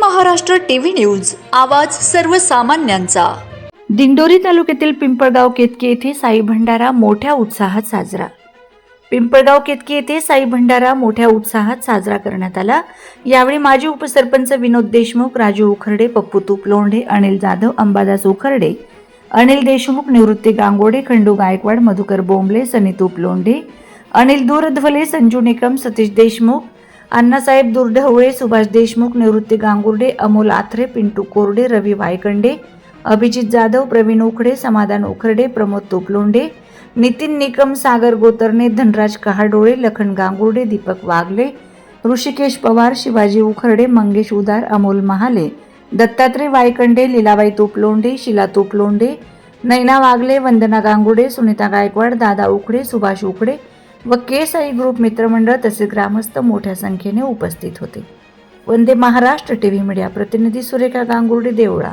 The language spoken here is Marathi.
Maharashtra TV news. आवाज सर्वसामान्यांचा. दिंडोरी तालुक्यातील पिंपळगाव केतकी येथे साई भंडारा मोठ्या उत्साहात साजरा. पिंपळगाव केतकी येथे साई भंडारा मोठ्या उत्साहात साजरा करण्यात आला. यावेळी माजी उपसरपंच विनोद देशमुख राजू उखर्डे पप्पू तुप लोंढे अनिल जाधव अंबादास उखर्डे अनिल देशमुख निवृत्ती गांगोडे खंडू गायकवाड मधुकर बोंबले सनी तुप लोंढे अनिल दूरध्वले संजू निकम सतीश देशमुख अण्णासाहेब दुर्ढवळे सुभाष देशमुख निवृत्ती गांगुर्डे अमोल आथरे पिंटू कोरडे रवी वायकंडे अभिजित जाधव प्रवीण उखडे समाधान उखर्डे प्रमोद तोपलोंडे नितीन निकम सागर गोतरणे धनराज कहाडोळे लखन गांगुर्डे दीपक वाघले ऋषिकेश पवार शिवाजी उखर्डे मंगेश उदार अमोल महाले दत्तात्रय वायकंडे लीलाबाई तोपलोंडे शिला तोपलोंडे नैना वागले वंदना गांगुडे सुनीता गायकवाड दादा उखडे सुभाष उखडे व के साई ग्रुप मित्रमंडळ तसेच ग्रामस्थ मोठ्या संख्येने उपस्थित होते. Vande Maharashtra T V media प्रतिनिधी सुरेखा गांगुर्डे देवळा.